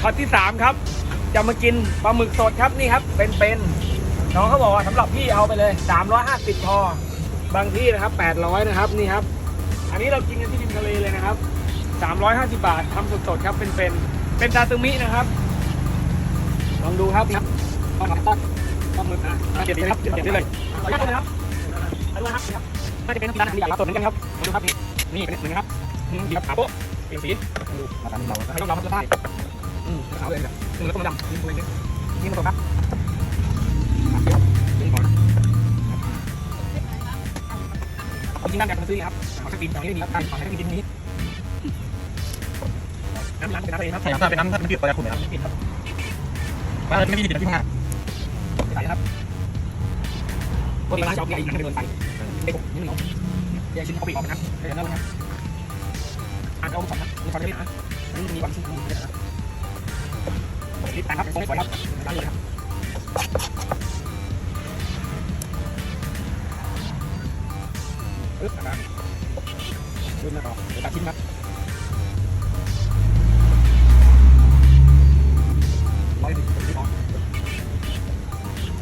ช็อตที่สามครับ จะมากินปลาหมึกสดครับนี่ครับ เป็นๆน้องเขาบอกว่าสำหรับพี่เอาไปเลย 350พอบางที่นะครับ 800 นะครับนี่ครับ อันนี้เรากินกันที่ริมทะเลเลยนะครับ 350 บาททำสดๆครับเป็นๆเป็นซาซิมินะครับ ลองดูครับครับปลาหมึกปลาหมึกนะเดี๋ยครับเดี๋ยวเลยขออนุญาตเลยนะครับขออนุญาตนะครับน่าจะเป็นร้านอาหารใหญ่ครับสดเหมือนกันครับมาดูครับนี่นี่เป็นเหมือนกันครับนี่ครับขาโป๊ะเปลี่ยนสีดูมาตามเราให้เราทำได้ อืมขาวเลยครับถึงแล้วก็มาดำนี่ตัวนี้นี่มาตัวครับนี่ก่อนจริงๆด้านแบบมาซื้อครับขอสักทีตอนนี้นี่ครับขอให้ได้กินนี้น้ำร้านเป็นน้ำอะไรครับใช่ครับถ้าเป็นน้ำถ้าเป็นจืดก็จะขุ่นนะครับไม่ผิดครับว่าไม่มีติดที่ข้างหน้าใส่ครับปกติร้านจะเอาใหญ่หนังเดินไปเด็กผมนี่มันเอาใหญ่ชิ้นเอาไปออกนะครับเดี๋ยวนั่นนะครับอ่านเอาสองนะมีความได้ไหมนะอันนี้มีความชิ้นมีนะครับ นี่แต่ครับสวยครับร้านเลยครับปึ๊บนะครับขึ้นมาต่อเดี๋ยวตัดชิ้นครับร้อยหนึ่งนี่พอ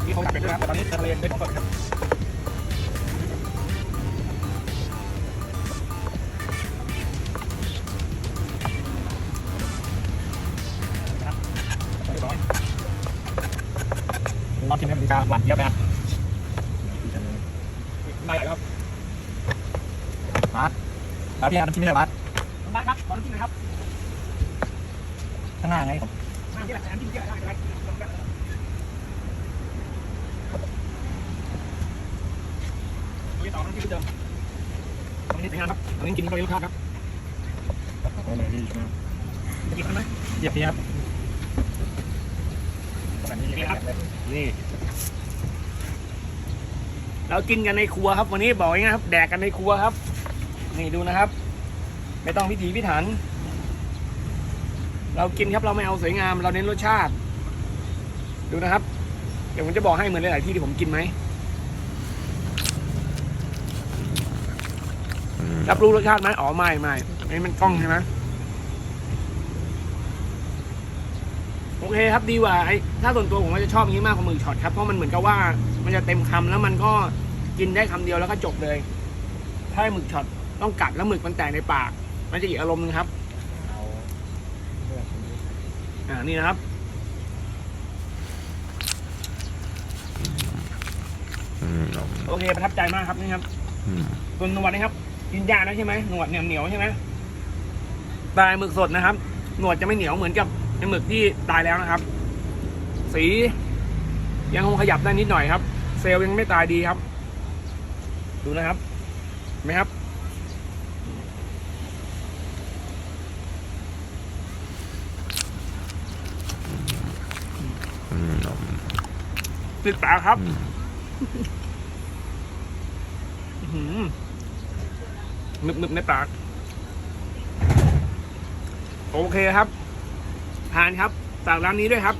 นี่เขาจับเป็นด้วยครับตอนนี้ทะเลเป็นของสดครับ รอบชิมให้มันจะหวานเยอะไปครับได้ครับแล้วพี่น้ำจิ้มนี่แหละบัสได้ครับลองกินนะครับข้างหน้าไงผมน้ำที่หลังน้ำที่หลังได้ได้นี่ต่อน้ำที่เดิมตรงนี้เป็นงานครับตรงนี้กินก็เยอะครับครับโอ้ยดีมากจะกินไหมเหยียบพี่ครับ แบบนี้เลยครับนี่เรากินกันในครัวครับ วันนี้บอกง่ายๆครับ แดกกันในครัวครับ นี่ดูนะครับ ไม่ต้องพิถีพิถัน เรากินครับเราไม่เอาสวยงาม เราเน้นรสชาติ ดูนะครับ เดี๋ยวผมจะบอกให้เหมือนหลายๆที่ที่ผมกินไหมรับรู้รสชาติไหมอ๋อไม่ไม่อันนี้มันกล้องใช่ไหม โอเคครับดีกว่าไอ้ถ้าส่วนตัวผมก็จะชอบอย่างนี้มากกว่าหมึกช็อตครับเพราะมันเหมือนกับว่ามันจะเต็มคำแล้วมันก็กินได้คำเดียวแล้วก็จบเลย ถ้าหมึกช็อตต้องกัดแล้วหมึกมันแตกในปาก มันจะอีกอารมณ์นึงครับเอาเลือดอ่านี่นะครับโอเคประทับใจมากครับนี่ครับส่วนหนวดนะครับกินยากนะใช่ไหมหนวดเหนียวเหนียวๆใช่ไหมปลายหมึกสดนะครับ หนวดจะไม่เหนียวเหมือนกับ ไอ้หมึกที่ตายแล้วนะครับ สี ยังคงขยับได้นิดหน่อยครับ เซลล์ยังไม่ตายดีครับ ดูนะครับเห็นไหมครับ ติดปากครับอื้อหือนึบนึบในปาก โอเคครับ ทานครับฝากร้านนี้ด้วยครับ